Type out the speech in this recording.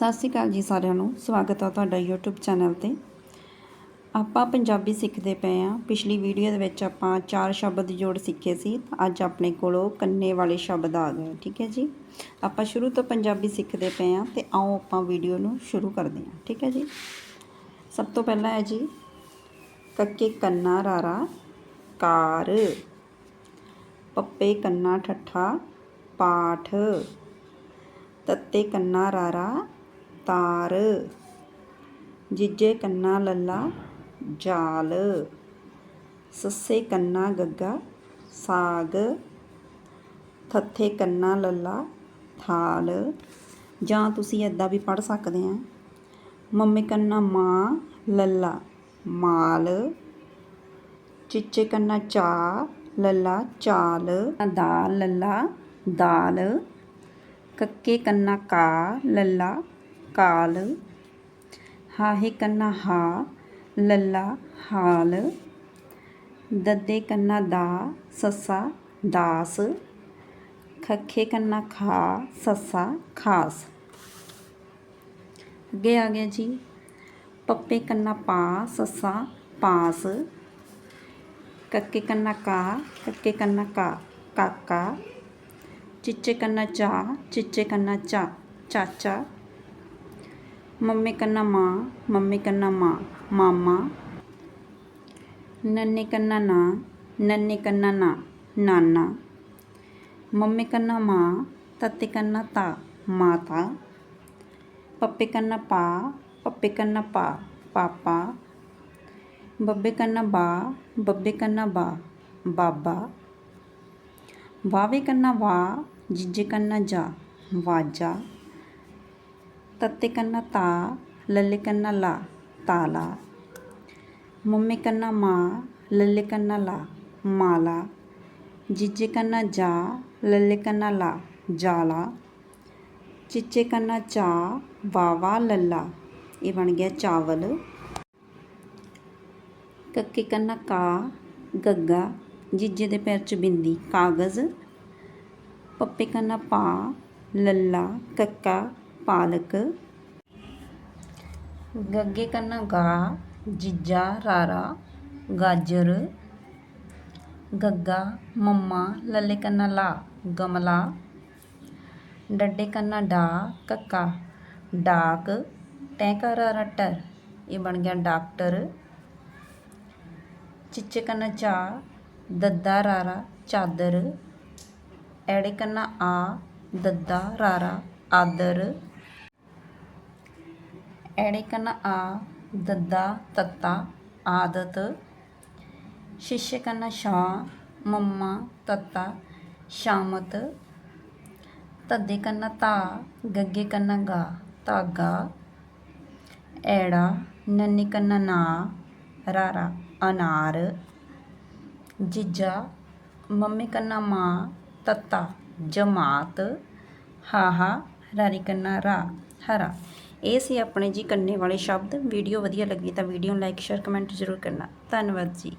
ਸਤਿ ਸ਼੍ਰੀ ਅਕਾਲ ਜੀ ਸਾਰਿਆਂ ਨੂੰ। ਸਵਾਗਤ ਆ ਤੁਹਾਡਾ YouTube ਚੈਨਲ ਤੇ। ਆਪਾਂ ਪੰਜਾਬੀ ਸਿੱਖਦੇ ਪਏ ਆ ਪਿਛਲੀ ਵੀਡੀਓ ਦੇ ਵਿੱਚ ਆਪਾਂ ਚਾਰ ਸ਼ਬਦ ਜੋੜ ਸਿੱਖੇ ਸੀ। ਅੱਜ ਆਪਣੇ ਕੋਲੋਂ ਕੰਨੇ ਵਾਲੇ ਸ਼ਬਦ ਆ ਗਏ। ਠੀਕ ਹੈ ਜੀ? ਆਪਾਂ ਸ਼ੁਰੂ ਤੋਂ ਪੰਜਾਬੀ ਸਿੱਖਦੇ ਪਏ ਆ ਤੇ ਆਓ ਆਪਾਂ ਵੀਡੀਓ ਨੂੰ ਸ਼ੁਰੂ ਕਰਦੇ ਹਾਂ। ਠੀਕ ਹੈ ਜੀ? ਸਭ ਤੋਂ ਪਹਿਲਾਂ ਹੈ ਜੀ, ਕੱਕੇ ਕੰਨਾ ਰਾਰਾ, ਕਾਰ। ਪੱਪੇ ਕੰਨਾ ਠੱਠਾ, ਪਾਠ। ਤੱਤੇ ਕੰਨਾ ਰਾਰਾ ਤਾਰ। ਜੀਜੇ ਕੰਨਾ ਲੱਲਾ, ਜਾਲ। ਸੱਸੇ ਕੰਨਾ ਗੱਗਾ, ਸਾਗ। ਥੱਥੇ ਕੰਨਾ ਲੱਲਾ, ਥਾਲ। ਜਾਂ ਤੁਸੀਂ ਇਦਾਂ ਵੀ ਪੜ੍ਹ ਸਕਦੇ ਆ। ਮੰਮੀ ਕੰਨਾ ਮਾਂ, ਲੱਲਾ, ਮਾਲ। ਚਿੱਚੇ ਕੰਨਾ ਚਾ, ਲੱਲਾ, ਚਾਲ। ਦਾਲ, ਲੱਲਾ, ਦਾਲ। ਕੱਕੇ ਕੰਨਾ ਕਾ, ਲੱਲਾ ਕਾਲ, ਹਾਹੇ ਕੰਨਾ ਹਾ, ਲੱਲਾ ਹਾਲ, ਦੱਦੇ ਕੰਨਾ ਦਾ, ਸੱਸਾ ਦਾਸ, ਖੱਖੇ ਕੰਨਾ ਖਾ, ਸੱਸਾ ਖਾਸ। ਅੱਗੇ ਆ ਗਿਆ ਜੀ, ਪੱਪੇ ਕੰਨਾ ਪਾ, ਸੱਸਾ ਪਾਸ, ਕੱਕੇ ਕੰਨਾ ਕਾ, ਕੱਕੇ ਕੰਨਾ ਕਾ, ਕਾਕਾ, ਚਿੱਚੇ ਕੰਨਾ ਚਾ, ਚਿੱਚੇ ਕੰਨਾ ਚਾ, ਚਾਚਾ ਮੰਮੀ ਕੰਨਾ ਮਾਂ ਮੰਮੀ ਕੰਨਾ ਮਾਂ ਮਾਮਾ ਨੰਨੇ ਕੰਨਾ ਨਾ ਨੰਨੇ ਕੰਨਾ ਨਾ ਨਾਨਾ ਮੰਮੀ ਕੰਨਾ ਮਾਂ ਤੱਤੇ ਕੰਨਾ ਤਾ ਮਾਤਾ ਪੱਪੇ ਕੰਨਾ ਪਾ ਪੱਪੇ ਕੰਨਾ ਪਾ ਪਾਪਾ ਬੱਬੇ ਕੰਨਾ ਬਾ ਬੱਬੇ ਕੰਨਾ ਬਾ ਬਾਬਾ ਵਾਵੇ ਕੰਨਾ ਵਾ ਜਿੱਜੇ ਕੰਨਾ ਜਾ ਵਾਜਾ ਤੱਤੇ ਕੰਨਾ ਤਾ, ਲੱਲੇ ਕੰਨਾ ਲਾ ਤਾਲਾ ਮੰਮੀ ਕੰਨਾ ਮਾਂ, ਲੱਲੇ ਕੰਨਾ ਲਾ ਮਾਲਾ ਜਿੱਜੇ ਕੰਨਾ ਜਾ, ਲੱਲੇ ਕੰਨਾ ਲਾ ਜਾਲਾ ਚਿੱਚੇ ਕੰਨਾ ਚਾ ਵਾਵਾ ਲੱਲਾ। ਇਹ ਬਣ ਗਿਆ ਚਾਵਲ। ਕੱਕੇ ਕੰਨਾ ਕਾ, ਗੱਗਾ। ਜਿੱਜੇ ਦੇ ਪੈਰ 'ਚ ਬਿੰਦੀ, ਕਾਗਜ਼। ਪੱਪੇ ਕੰਨਾ ਪਾ, ਲੱਲਾ, ਕੱਕਾ। ਪਾਲਕ। ਗੱਗੇ ਕੰਨਾ ਗਾ, ਜੀਜਾ ਰਾਰਾ, ਗਾਜਰ। ਗੱਗਾ, ਮੰਮਾ, ਲੱਲੇ ਕੰਨਾ ਲਾ, ਗਮਲਾ। ਡੱਡੇ ਕੰਨਾ ਡਾ, ਕੱਕਾ। ਡਾਕ, ਟੈਂਕਾ ਰਾਰਾ ਟਰ, ਇਹ ਬਣ ਗਿਆ ਡਾਕਟਰ। ਚਿੱਚੇ ਕੰਨਾ ਚਾ, ਦੱਦਾ ਰਾਰਾ ਚਾਦਰ। ਐੜੇ ਕੰਨਾ ਆ, ਦੱਦਾ ਰਾਰਾ ਆਦਰ। ਐੜੇ ਕੰਨਾ ਆ, ਦੱਦਾ, ਤੱਤਾ, ਆਦਤ ਸ਼ਿਸ਼ੇ ਕੰਨਾ ਸ਼ਾ ਮੰਮਾ, ਤੱਤਾ, ਸ਼ਾਮਤ ਤੱਦੇ ਕੰਨਾ ਤਾ ਗੱਗੇ ਕੰਨਾ ਗਾ, ਧਾਗਾ, ਐੜਾ ਨੰਨੀ ਕੰਨਾ ਨਾ, ਰਾਰਾ, ਅਨਾਰ, ਜਿੱਜਾ ਮੰਮੀ ਕੰਨਾ ਮਾਂ, ਤੱਤਾ, ਜਮਾਤ, ਹਾਹਾ ਰਾਰੀ ਕੰਨਾ ਰਾ, ਹਰਾ। ਇਹ ਸੀ ਆਪਣੇ ਜੀ ਕੰਨੇ ਵਾਲੇ ਸ਼ਬਦ। ਵੀਡੀਓ ਵਧੀਆ ਲੱਗੀ ਤਾਂ ਵੀਡੀਓ ਨੂੰ ਲਾਈਕ, ਸ਼ੇਅਰ, ਕਮੈਂਟ ਜ਼ਰੂਰ ਕਰਨਾ। ਧੰਨਵਾਦ ਜੀ।